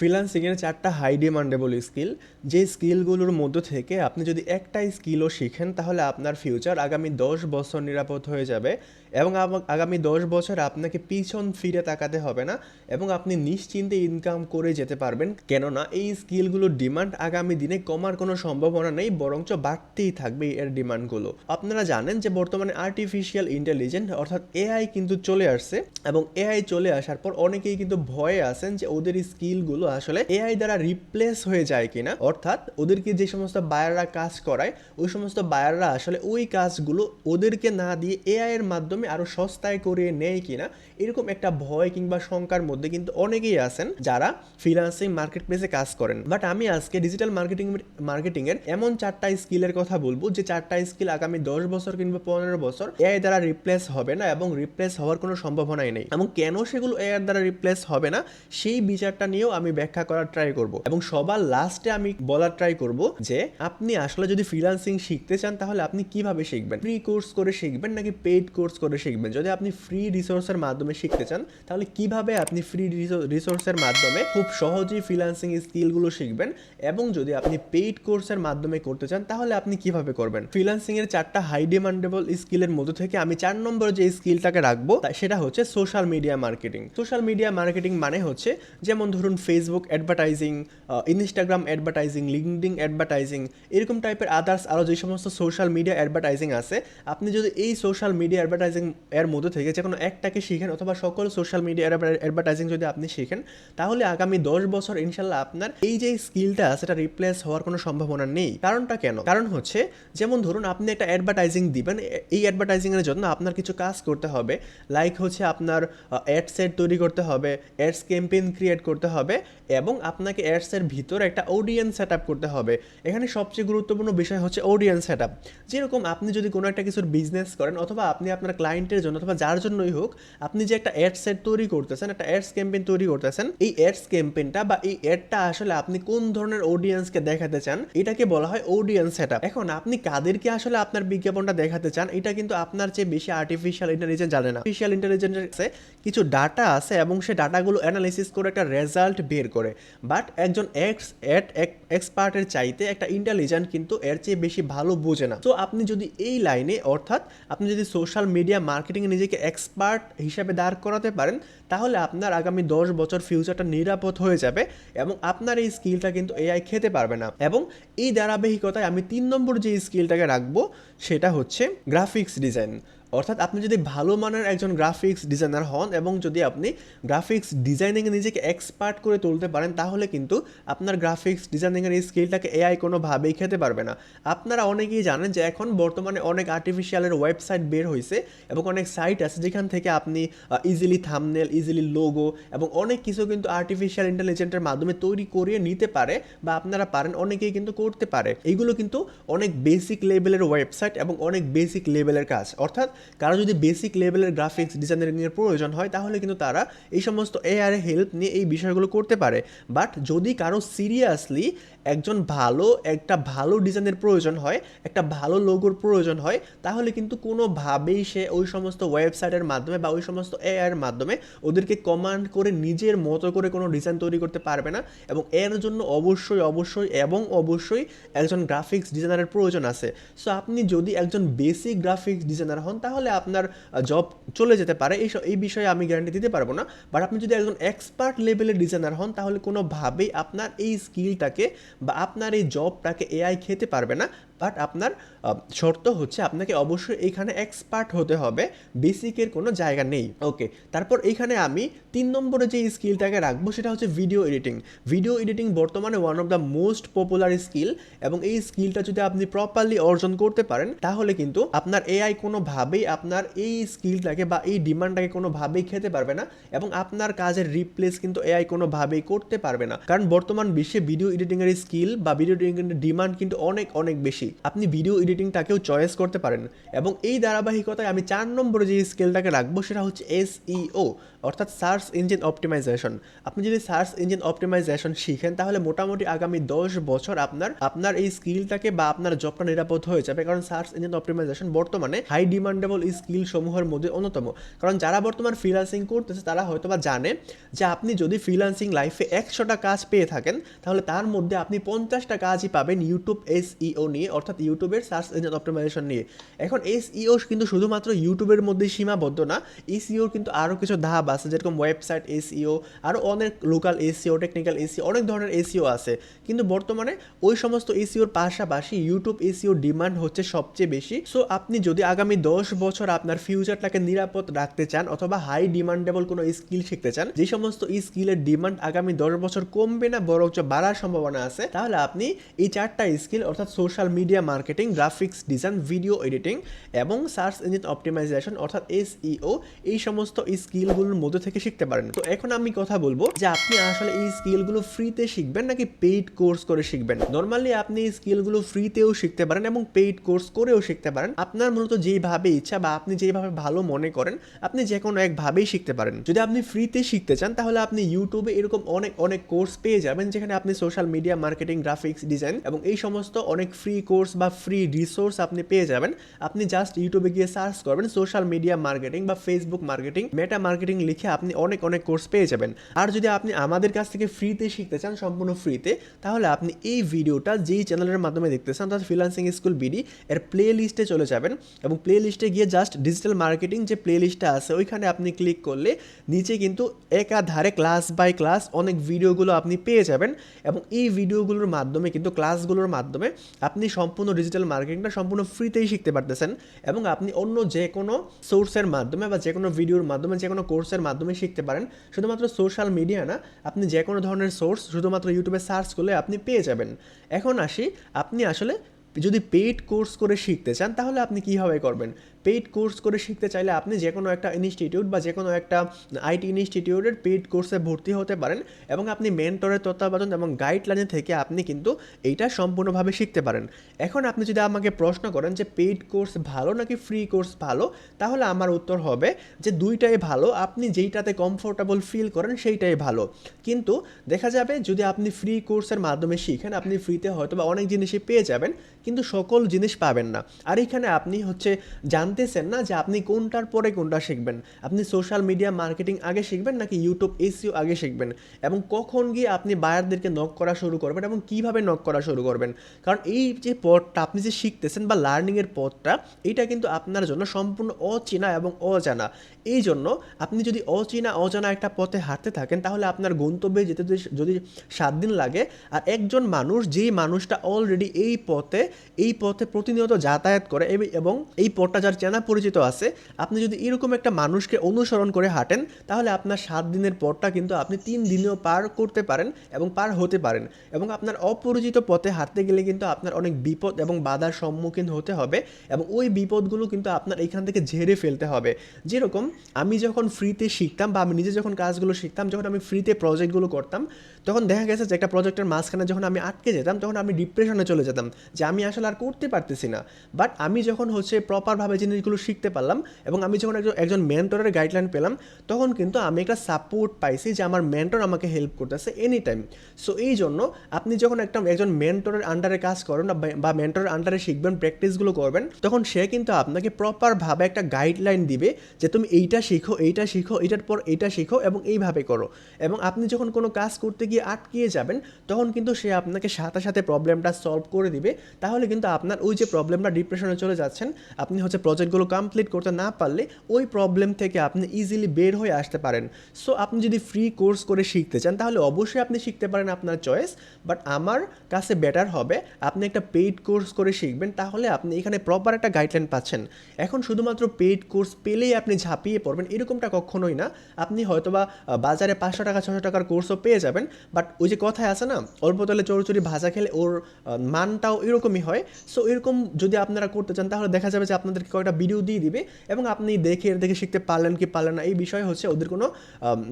Freelancing এর চারটা high demandable skill যে স্কিলগুলোর মধ্য থেকে আপনি যদি একটা স্কিলও শিখেন, তাহলে আপনার ফিউচার আগামী দশ বছর নিরাপদ হয়ে যাবে। এবং আগামী দশ বছর আপনাকে পিছন ফিরে তাকাতে হবে না এবং আপনি নিশ্চিন্তে ইনকাম করে যেতে পারবেন। কেননা এই স্কিলগুলোর ডিমান্ড আগামী দিনে কমার কোনো সম্ভাবনা নেই, বরঞ্চ বাড়তেই থাকবে এর ডিমান্ডগুলো আপনারা জানেন যে বর্তমানে আর্টিফিশিয়াল ইন্টেলিজেন্ট অর্থাৎ এআই কিন্তু চলে আসছে এবং এআই চলে আসার পর অনেকেই কিন্তু ভয়ে আছেন যে ওদের স্কিলগুলো আসলে এআই দ্বারা রিপ্লেস হয়ে যায় কিনা। অর্থাৎ ওদেরকে যে সমস্ত বায়াররা কাজ করায়, ওই সমস্ত বায়াররা আসলে ওই কাজগুলো ওদেরকে না দিয়ে এআই এর মাধ্যমে আরও সস্তায় করে নেয় কিনা, এরকম একটা ভয় কিংবা শঙ্কার মধ্যে কিন্তু অনেকেই আছেন যারা ফ্রিল্যান্সিং মার্কেট প্লেসে কাজ করেন। বাট আমি আজকে ডিজিটাল মার্কেটিং মার্কেটিং এর এমন চারটা স্কিলের কথা বলব, যে চারটা স্কিল আগামী দশ বছর কিংবা পনেরো বছর এআই দ্বারা রিপ্লেস হবে না এবং রিপ্লেস হওয়ার কোনো সম্ভাবনাই নেই। এবং কেন সেগুলো এআই দ্বারা রিপ্লেস হবে না, সেই বিচারটা নিয়েও আমি ব্যাখ্যা করার ট্রাই করব। এবং সবার লাস্টে আমি বলার ট্রাই করব যে, আপনি আসলে যদি ফ্রিল্যান্সিং শিখতে চান, তাহলে আপনি কীভাবে শিখবেন? ফ্রি কোর্স করে শিখবেন নাকি পেইড কোর্স করে শিখবেন। যদি আপনি ফ্রি রিসোর্সের মাধ্যমে শিখতে চান, তাহলে কীভাবে আপনি ফ্রি রিসোর্সের মাধ্যমে খুব সহজেই ফ্রিল্যান্সিং স্কিলগুলো শিখবেন এবং যদি আপনি পেইড কোর্সের মাধ্যমে করতে চান, তাহলে আপনি কীভাবে করবেন? ফ্রিল্যান্সিং এর চারটা হাই ডিমান্ডেবল স্কিলের মধ্যে থেকে আমি চার নম্বর যে স্কিলটাকে রাখব সেটা হচ্ছে social media marketing social media marketing মানে হচ্ছে, যেমন ধরুন Facebook advertising Instagram advertising LinkedIn advertising এরকম টাইপের আদার্স আরও যে সমস্ত সোশ্যাল মিডিয়া অ্যাডভার্টাইজিং আছে, আপনি যদি এই সোশ্যাল মিডিয়া অ্যাডভার্টাইজিং এর মধ্যে থেকে যে কোনো একটাকে শিখেন অথবা সকল সোশ্যাল মিডিয়া অ্যাডভার্টাইজিং যদি আপনি শিখেন, তাহলে আগামী দশ বছর ইনশাল্লাহ আপনার এই যে স্কিলটা সেটা রিপ্লেস হওয়ার কোনো সম্ভাবনা নেই। কারণটা কেন? কারণ হচ্ছে, যেমন ধরুন আপনি একটা অ্যাডভার্টাইজিং দিবেন এই অ্যাডভার্টাইজিংয়ের জন্য আপনার কিছু কাজ করতে হবে। লাইক হচ্ছে আপনার অ্যাড সেট তৈরি করতে হবে অ্যাডস ক্যাম্পেইন ক্রিয়েট করতে হবে এবং আপনাকে অ্যাডসের ভিতর একটা অডিয়েন্স সেট আপ করতে হবে। এখানে সবচেয়ে গুরুত্বপূর্ণ বিষয় হচ্ছে অডিয়েন্স সেট আপ যেরকম আপনি যদি কোনো একটা কিছুর বিজনেস করেন অথবা আপনি আপনার ক্লায়েন্টের জন্য অথবা যার জন্যই হোক, আপনি যে একটা অ্যাড সেট তৈরি করতেছেন, একটা অ্যাডস ক্যাম্পেইন তৈরি করতেছেন, এই অ্যাডস ক্যাম্পেইনটা বা এই অ্যাডটা আসলে আপনি কোন ধরনের অডিয়েন্সকে দেখাতে চান, এটাকে বলা হয় অডিয়েন্স সেট এখন আপনি কাদেরকে আসলে আপনার বিজ্ঞাপনটা দেখাতে চান, এটা কিন্তু আপনার চেয়ে বেশি আর্টিফিশিয়াল ইন্টেলিজেন্স জানে না। আর্টিফিশিয়াল ইন্টেলিজেন্সে কিছু ডাটা আছে এবং সেই ডাটাগুলো অ্যানালাইসিস করে একটা রেজাল্ট বের করে। বাট একজন এক্স এট এক্সপার্টের চাইতে একটা ইন্টেলিজেন্ট কিন্তু এর চেয়ে বেশি ভালো বোঝে না। তো আপনি যদি এই লাইনে অর্থাৎ আপনি যদি সোশ্যাল মিডিয়া মার্কেটিংয়ে নিজেকে এক্সপার্ট হিসাবে দাঁড় করাতে পারেন, তাহলে আপনার আগামী দশ বছর ফিউচারটা নিরাপদ হয়ে যাবে এবং আপনার এই স্কিলটা কিন্তু এআই খেতে পারবে না। এবং এই ধারাবাহিকতায় আমি তিন নম্বর যে স্কিলটাকে রাখব, সেটা হচ্ছে গ্রাফিক্স ডিজাইন অর্থাৎ আপনি যদি ভালো মানের একজন গ্রাফিক্স ডিজাইনার হন এবং যদি আপনি গ্রাফিক্স ডিজাইনিংয়ে নিজেকে এক্সপার্ট করে তুলতে পারেন, তাহলে কিন্তু আপনার গ্রাফিক্স ডিজাইনিংয়ের এই স্কিলটাকে এআই কোনোভাবেই খেতে পারবে না। আপনারা অনেকেই জানেন যে এখন বর্তমানে অনেক আর্টিফিশিয়ালের ওয়েবসাইট বের হয়েছে এবং অনেক সাইট আছে যেখান থেকে আপনি ইজিলি থামনেল ইজিলি লোগো এবং অনেক কিছু কিন্তু আর্টিফিশিয়াল ইন্টেলিজেন্টের মাধ্যমে তৈরি করিয়ে নিতে পারে বা আপনারা পারেন, অনেকেই কিন্তু করতে পারে। এইগুলো কিন্তু অনেক বেসিক লেভেলের ওয়েবসাইট এবং অনেক বেসিক লেভেলের কাজ। অর্থাৎ কারও যদি বেসিক লেভেলের গ্রাফিক্স ডিজাইনারিংয়ের প্রয়োজন হয়, তাহলে কিন্তু তারা এই সমস্ত এআর হেল্প নিয়ে এই বিষয়গুলো করতে পারে। বাট যদি কারও সিরিয়াসলি একজন ভালো, একটা ভালো ডিজাইনের প্রয়োজন হয়, একটা ভালো লোগোর প্রয়োজন হয়, তাহলে কিন্তু কোনোভাবেই সে ওই সমস্ত ওয়েবসাইটের মাধ্যমে বা ওই সমস্ত এআইয়ের মাধ্যমে ওদেরকে কমান্ড করে নিজের মতো করে কোনো ডিজাইন তৈরি করতে পারবে না এবং এর জন্য অবশ্যই অবশ্যই এবং অবশ্যই একজন গ্রাফিক্স ডিজাইনারের প্রয়োজন আছে। সো আপনি যদি একজন বেসিক গ্রাফিক্স ডিজাইনার হন, তাহলে আপনার জব চলে যেতে পারে। এই এই বিষয়ে আমি গ্যারান্টি দিতে পারব না। বাট আপনি যদি একজন এক্সপার্ট লেভেলের ডিজাইনার হন, তাহলে কোনোভাবেই আপনার এই স্কিলটাকে বা আপনার এই জবটাকে এআই খেতে পারবে না বাট আপনার শর্ত হচ্ছে আপনাকে অবশ্যই এইখানে এক্সপার্ট হতে হবে বেসিকের কোনো জায়গা নেই। ওকে তারপর এইখানে আমি তিন নম্বরে যে স্কিলটাকে রাখব সেটা হচ্ছে ভিডিও এডিটিং ভিডিও এডিটিং বর্তমানে one of the most popular skill এবং এই স্কিলটা যদি আপনি প্রপারলি অর্জন করতে পারেন, তাহলে কিন্তু আপনার এআই কোনোভাবেই আপনার এই স্কিলটাকে বা এই ডিমান্ডটাকে কোনোভাবেই খেতে পারবে না এবং আপনার কাজের রিপ্লেস কিন্তু এআই কোনোভাবেই করতে পারবে না। কারণ বর্তমান বিশ্বে ভিডিও এডিটিংয়ের স্কিল বা ভিডিও এডিটিংয়ের ডিমান্ড কিন্তু অনেক অনেক বেশি। আপনি ভিডিও এডিটিংটাকেও চয়েস করতে পারেন। এবং এই ধারাবাহিকতায় আমি চার নম্বরে যে স্কেলটাকে রাখব সেটা হচ্ছে এসইও অর্থাৎ সার্চ ইঞ্জিন অপটিমাইজেশন। আপনি যদি সার্চ ইঞ্জিন অপটিমাইজেশন শিখেন, তাহলে মোটামুটি আগামী দশ বছর আপনার আপনার এই স্কিলটাকে বা আপনার জবটা নিরাপদ হয়ে যাবে। কারণ সার্চ ইঞ্জিন অপটিমাইজেশন বর্তমানে হাই ডিমান্ডেবল স্কিল সমূহের মধ্যে অন্যতম। কারণ যারা বর্তমান ফ্রিলান্সিং করতেছে, তারা হয়তো বা জানে যে আপনি যদি ফ্রিলান্সিং লাইফে একশোটা কাজ পেয়ে থাকেন, তাহলে তার মধ্যে আপনি পঞ্চাশটা কাজই পাবেন ইউটিউব এসইও নিয়ে, অর্থাৎ ইউটিউবের সার্চ ইঞ্জিন অপটিমাইজেশন নিয়ে। এখন এসইও কিন্তু শুধুমাত্র ইউটিউবের মধ্যে সীমাবদ্ধ না এসইওর কিন্তু আরও কিছু ধাপ আছে যেরকম ওয়েবসাইট এসিও আরও অনেক লোকাল এসিও টেকনিক্যাল এসিও অনেক ধরনের এসিও আছে। কিন্তু বর্তমানে ওই সমস্ত এসিওর পাশাপাশি ইউটিউব এসিওর ডিমান্ড হচ্ছে সবচেয়ে বেশি। সো আপনি যদি আগামী দশ বছর আপনার ফিউচারটাকে নিরাপদ রাখতে চান অথবা হাই ডিমান্ডেবল কোনো স্কিল শিখতে চান, যে সমস্ত স্কিলের ডিমান্ড আগামী দশ বছর কমবে না, বরঞ্চ বাড়ার সম্ভাবনা আছে, তাহলে আপনি এই চারটা স্কিল অর্থাৎ social media marketing graphics design video editing এবং সার্চ ইঞ্জিন অপটিমাইজেশন অর্থাৎ এসইও এই সমস্ত স্কিলগুলোর মধ্যে থেকে শিখতে পারেন। তো এখন আমি কথা বলব যে আপনি আসলে এই স্কিলগুলো ফ্রিতে শিখবেন নাকি পেইড কোর্স করে শিখবেন? নর্মালি আপনি এই স্কিলগুলো ফ্রিতেও শিখতে পারেন এবং পেইড কোর্স করেও শিখতে পারেন। আপনার মূলত যেইভাবে ইচ্ছা বা আপনি যেইভাবে ভালো মনে করেন, আপনি যে কোনো একভাবেই শিখতে পারেন। যদি আপনি ফ্রিতে শিখতে চান, তাহলে আপনি ইউটিউবে এরকম অনেক অনেক কোর্স পেয়ে যাবেন, যেখানে আপনি social media marketing graphics design এবং এই সমস্ত অনেক ফ্রি কোর্স বা ফ্রি রিসোর্স আপনি পেয়ে যাবেন। আপনি জাস্ট ইউটিউবে গিয়ে সার্চ করবেন সোশ্যাল মিডিয়া মার্কেটিং বা ফেসবুক মার্কেটিং মেটা মার্কেটিং লিখে আপনি অনেক অনেক কোর্স পেয়ে যাবেন। আর যদি আপনি আমাদের কাছ থেকে ফ্রিতে শিখতে চান, সম্পূর্ণ ফ্রিতে তাহলে আপনি এই ভিডিওটা যেই চ্যানেলের মাধ্যমে দেখতে চান অর্থাৎ ফ্রিলান্সিং স্কুল বিডি এর প্লে লিস্টে চলে যাবেন। এবং প্লে লিস্টে গিয়ে জাস্ট ডিজিটাল মার্কেটিং যে প্লে লিস্টটা আছে, ওইখানে আপনি ক্লিক করলে নিচে কিন্তু একাধারে ক্লাস বাই ক্লাস অনেক ভিডিওগুলো আপনি পেয়ে যাবেন। এবং এই ভিডিওগুলোর মাধ্যমে কিন্তু ক্লাসগুলোর মাধ্যমে আপনি সম্পূর্ণ ডিজিটাল মার্কেটিংটা সম্পূর্ণ ফ্রিতেই শিখতে পারতেছেন। এবং আপনি অন্য যে কোনো সোর্সের মাধ্যমে বা যে কোনো ভিডিওর মাধ্যমে যে কোনো কোর্সের মাধ্যমে শিখতে পারেন। শুধুমাত্র সোশ্যাল মিডিয়া না, আপনি যে কোনো ধরনের সোর্স শুধুমাত্র ইউটিউবে সার্চ করলে আপনি পেয়ে যাবেন। এখন আসি, আপনি আসলে যদি পেইড কোর্স করে শিখতে চান, তাহলে আপনি কীভাবে করবেন? পেইড কোর্স করে শিখতে চাইলে আপনি যে কোনো একটা ইনস্টিটিউট বা যে কোনো একটা আইটি ইনস্টিটিউটের পেইড কোর্সে ভর্তি হতে পারেন এবং আপনি মেন্টরের তত্ত্বাবধান এবং গাইডলাইনে থেকে আপনি কিন্তু এইটা সম্পূর্ণভাবে শিখতে পারেন। এখন আপনি যদি আমাকে প্রশ্ন করেন যে পেইড কোর্স ভালো নাকি ফ্রি কোর্স ভালো, তাহলে আমার উত্তর হবে যে দুইটাই ভালো। আপনি যেইটাতে কমফোর্টেবল ফিল করেন সেইটাই ভালো। কিন্তু দেখা যাবে যদি আপনি ফ্রি কোর্সের মাধ্যমে শিখেন, আপনি ফ্রিতে হয়তো বা অনেক জিনিসই পেয়ে যাবেন, কিন্তু সকল জিনিস পাবেন না। আর এখানে আপনি হচ্ছে জানতেছেন না যে আপনি কোনটার পরে কোনটা শিখবেন? আপনি সোশ্যাল মিডিয়া মার্কেটিং আগে শিখবেন নাকি ইউটিউব এসিও আগে শিখবেন? এবং কখন গিয়ে আপনি বায়ারদেরকে নক করা শুরু করবেন এবং কীভাবে নক করা শুরু করবেন? কারণ এই যে পথটা আপনি যে শিখতেছেন বা লার্নিংয়ের পথটা এইটা কিন্তু আপনার জন্য সম্পূর্ণ অচেনা এবং অজানা। এই জন্য আপনি যদি অচেনা, অজানা একটা পথে হাঁটতে থাকেন, তাহলে আপনার গন্তব্যে যেতে যদি সাত দিন লাগে আর একজন মানুষ যেই মানুষটা অলরেডি এই পথে এই পথে প্রতিনিয়ত যাতায়াত করে এবং এই পথটা যার চেনা পরিচিত আছে, আপনি যদি এরকম একটা মানুষকে অনুসরণ করে হাঁটেন, তাহলে আপনার সাত দিনের পথটা কিন্তু আপনি তিন দিনেও পার করতে পারেন এবং পার হতে পারেন। এবং আপনার অপরিচিত পথে হাঁটতে গেলে কিন্তু আপনার অনেক বিপদ এবং বাধার সম্মুখীন হতে হবে এবং ওই বিপদগুলো কিন্তু আপনার এখান থেকে ঝেড়ে ফেলতে হবে। যেরকম আমি যখন ফ্রিতে শিখতাম বা আমি নিজে যখন কাজগুলো শিখতাম, যখন আমি ফ্রিতে প্রজেক্টগুলো করতাম তখন দেখা গেছে যে একটা প্রজেক্টের মাঝখানে যখন আমি আটকে যেতাম, তখন আমি ডিপ্রেশনে চলে যেতাম যে আমি আসলে আর করতে পারতেছি না। বাট আমি যখন হচ্ছে প্রপারভাবে জিনিসগুলো শিখতে পারলাম এবং আমি যখন একজন একজন মেন্টরের গাইডলাইন পেলাম, তখন কিন্তু আমি একটা সাপোর্ট পাইছি যে আমার মেন্টর আমাকে হেল্প করতেছে এনি টাইম সো এই জন্য আপনি যখন একটা, একজন মেন্টরের আন্ডারে কাজ করেন বা- মেন্টরের আন্ডারে শিখবেন প্র্যাকটিসগুলো করবেন, তখন সে কিন্তু আপনাকে প্রপারভাবে একটা গাইডলাইন দিবে যে তুমি এইটা শিখো এইটা শিখো এইটার পর এইটা শিখো এবং এইভাবে করো। এবং আপনি যখন কোনো কাজ করতে গিয়ে আটকিয়ে যাবেন, তখন কিন্তু সে আপনাকে সাথে সাথে প্রবলেমটা সলভ করে দিবে। তাহলে কিন্তু আপনার ওই যে প্রবলেমটা ডিপ্রেশনে চলে যাচ্ছেন, আপনি হচ্ছে প্রজেক্টগুলো কমপ্লিট করতে না পারলে ওই প্রবলেম থেকে আপনি ইজিলি বের হয়ে আসতে পারেন। সো আপনি যদি ফ্রি কোর্স করে শিখতে চান, তাহলে অবশ্যই আপনি শিখতে পারেন আপনার চয়েস বাট আমার কাছে বেটার হবে আপনি একটা পেইড কোর্স করে শিখবেন, তাহলে আপনি এখানে প্রপার একটা গাইডলাইন পাচ্ছেন। এখন শুধুমাত্র পেইড কোর্স পেলেই আপনি ঝাঁপিয়ে পড়বেন, এরকমটা কখনোই না। আপনি হয়তোবা বাজারে পাঁচশো টাকা ছশো টাকার কোর্সও পেয়ে যাবেন বাট ওই যে কথায় আছে না, অল্প তেলে চড়চড়ি ভাজা খেলে ওর মানটাও এরকমই হয়। সো এরকম যদি আপনারা করতে চান, তাহলে দেখা যাবে যে আপনাদেরকে কয়েকটা ভিডিও দিয়ে দিবে এবং আপনি দেখে এর দেখে শিখতে পারলেন কি পারলেন না, এই বিষয়ে হচ্ছে ওদের কোনো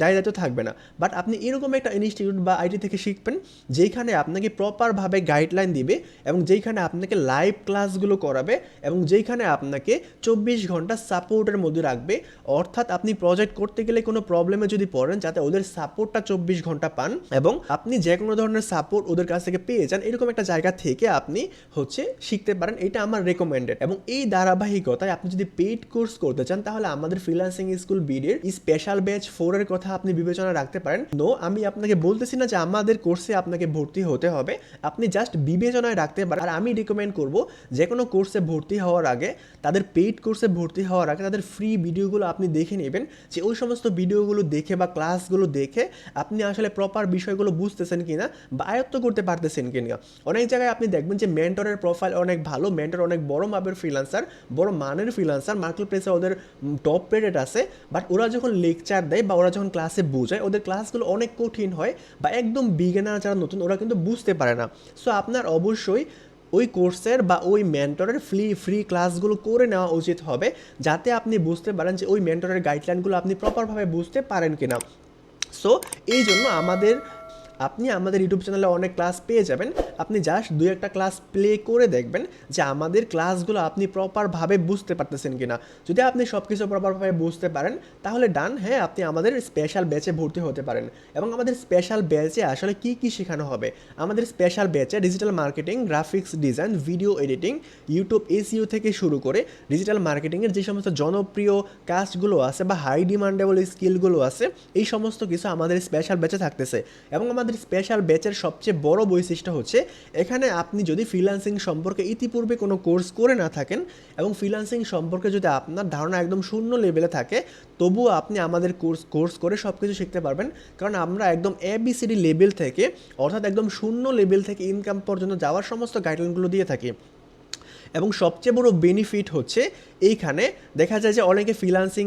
দায় দায়িত্ব থাকবে না। বাট আপনি এরকম একটা ইনস্টিটিউট বা আইটি থেকে শিখবেন যেখানে আপনাকে প্রপারভাবে গাইডলাইন দিবে এবং যেখানে আপনাকে লাইভ ক্লাসগুলো করাবে এবং যেখানে আপনাকে চব্বিশ ঘণ্টা সাপোর্টের মধ্যে রাখবে। অর্থাৎ আপনি প্রজেক্ট করতে গেলে কোনো প্রবলেমে যদি পড়েন, যাতে ওদের সাপোর্টটা চব্বিশ ঘণ্টা পান এবং আপনি যে কোনো ধরনের সাপোর্ট ওদের কাছ থেকে পেয়ে যান, এরকম একটা জায়গা থেকে আপনি হচ্ছে শিখতে পারেন। এটা আমার রেকমেন্ডেড এবং এই ধারাবাহিকতায় আপনি যদি পেইড কোর্স করতে চান, তাহলে আমাদের ফ্রিল্যান্সিং স্কুল বিডির স্পেশাল ব্যাচ ফোর এর কথা আপনি বিবেচনা রাখতে পারেন। নো আমি আপনাকে বলতেছি না যে আমাদের কোর্সে আপনাকে ভর্তি হতে হবে। আপনি জাস্ট বিবেচনায় রাখতে পারেন। আর আমি রিকমেন্ড করব যে কোনো কোর্সে ভর্তি হওয়ার আগে, তাদের পেইড কোর্সে ভর্তি হওয়ার আগে তাদের ফ্রি ভিডিওগুলো আপনি দেখে নেবেন। যে ওই সমস্ত ভিডিওগুলো দেখে বা ক্লাসগুলো দেখে আপনি আসলে প্রপার বিষয়গুলো বুঝতেছেন কিনা বা আয়ত্ত করতে পারতেছেন কিনা। অনেক জায়গায় আপনি দেখবেন যে মেন্টরের প্রোফাইল অনেক ভালো মেন্টর অনেক বড় মাপের ফ্রিলান্সার বড় মানের ফ্রিলান্সার মার্কেট প্লেসে ওদের টপ রেটেড আছে বাট ওরা যখন লেকচার দেয় বা ওরা যখন ক্লাসে বোঝায়, ওদের ক্লাসগুলো অনেক কঠিন হয় বা একদম বিগিনার যারা নতুন, ওরা কিন্তু বুঝতে পারে না। সো আপনার অবশ্যই ওই কোর্সের বা ওই মেন্টরের ফ্রি ফ্রি ক্লাসগুলো করে নেওয়া উচিত হবে, যাতে আপনি বুঝতে পারেন যে ওই মেন্টরের গাইডলাইনগুলো আপনি প্রপারভাবে বুঝতে পারেন কিনা। সো এই জন্য আমাদের আপনি আমাদের ইউটিউব চ্যানেলে অনেক ক্লাস পেয়ে যাবেন। আপনি জাস্ট দুই একটা ক্লাস প্লে করে দেখবেন যে আমাদের ক্লাসগুলো আপনি প্রপারভাবে বুঝতে পারতেছেন কি না যদি আপনি সব কিছু প্রপারভাবে বুঝতে পারেন, তাহলে ডান হ্যাঁ আপনি আমাদের স্পেশাল ব্যাচে ভর্তি হতে পারেন। এবং আমাদের স্পেশাল ব্যাচে আসলে কি কি শেখানো হবে? আমাদের স্পেশাল ব্যাচে digital marketing graphics design video editing YouTube SEO থেকে শুরু করে ডিজিটাল মার্কেটিংয়ের যে সমস্ত জনপ্রিয় কাজগুলো আছে বা হাই ডিমান্ডেবল স্কিলগুলো আছে, এই সমস্ত কিছু আমাদের স্পেশাল ব্যাচে থাকতেছে। এবং আমাদের স্পেশাল ব্যাচের সবচেয়ে বড় বৈশিষ্ট্য হচ্ছে, এখানে আপনি যদি ফ্রিল্যান্সিং সম্পর্কে ইতিপূর্বে কোনো কোর্স করে না থাকেন এবং ফ্রিল্যান্সিং সম্পর্কে যদি আপনার ধারণা একদম শূন্য লেভেলে থাকে, তবুও আপনি আমাদের কোর্স কোর্স করে সব কিছু শিখতে পারবেন। কারণ আমরা একদম এ এবিসিডি লেভেল থেকে, অর্থাৎ একদম শূন্য লেভেল থেকে ইনকাম পর্যন্ত যাওয়ার সমস্ত গাইডলাইনগুলো দিয়ে থাকি। এবং সবচেয়ে বড় বেনিফিট হচ্ছে, এইখানে দেখা যায় যে অনেকে ফ্রিলান্সিং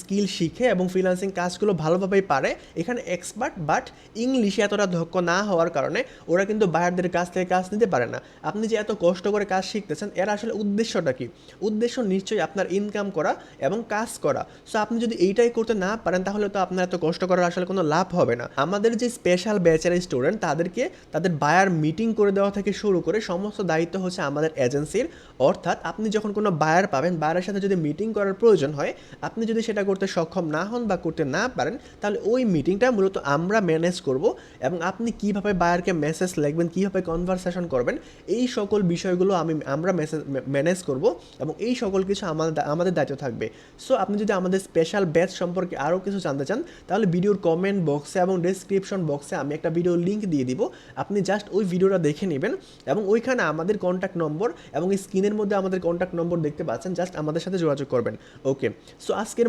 স্কিল শিখে এবং ফ্রিলান্সিং কাজগুলো ভালোভাবেই পারে। এখানে এক্সপার্ট বাট ইংলিশে এতটা দক্ষ না হওয়ার কারণে ওরা কিন্তু বাইরদের কাছ থেকে কাজ নিতে পারে না। আপনি যে এত কষ্ট করে কাজ শিখতেছেন, এর আসলে উদ্দেশ্যটা কি? উদ্দেশ্য নিশ্চয়ই আপনার ইনকাম করা এবং কাজ করা। সো আপনি যদি এইটাই করতে না পারেন, তাহলে তো আপনার এত কষ্ট করার আসলে কোনো লাভ হবে না। আমাদের যে স্পেশাল ব্যাচের স্টুডেন্ট তাদেরকে তাদের বায়ার মিটিং করে দেওয়া থেকে শুরু করে সমস্ত দায়িত্ব হচ্ছে আমাদের এজেন্সির অর্থাৎ আপনি যখন কোনো বায়ার পাবেন বায়ারের সাথে যদি মিটিং করার প্রয়োজন হয়, আপনি যদি সেটা করতে সক্ষম না হন বা করতে না পারেন, তাহলে ওই মিটিংটা মূলত আমরা ম্যানেজ করব এবং আপনি কীভাবে বায়ারকে মেসেজ লিখবেন, কীভাবে কনভারসেশন করবেন, এই সকল বিষয়গুলো আমি, আমরা মেসেজ ম্যানেজ করব এবং এই সকল কিছু আমাদের আমাদের দায়িত্ব থাকবে। সো আপনি যদি আমাদের স্পেশাল ব্যাচ সম্পর্কে আরও কিছু জানতে চান, তাহলে ভিডিওর কমেন্ট বক্সে এবং ডেসক্রিপশন বক্সে আমি একটা ভিডিও লিঙ্ক দিয়ে দিব। আপনি জাস্ট ওই ভিডিওটা দেখে নেবেন এবং ওইখানে আমাদের কন্ট্যাক্ট নম্বর এবং স্ক্রিনের মধ্যে আমাদের কন্ট্যাক্ট নম্বর দেখতে পাচ্ছেন জাস্ট আমাদের সাথে যোগাযোগ করবেন। ওকে সো আজকের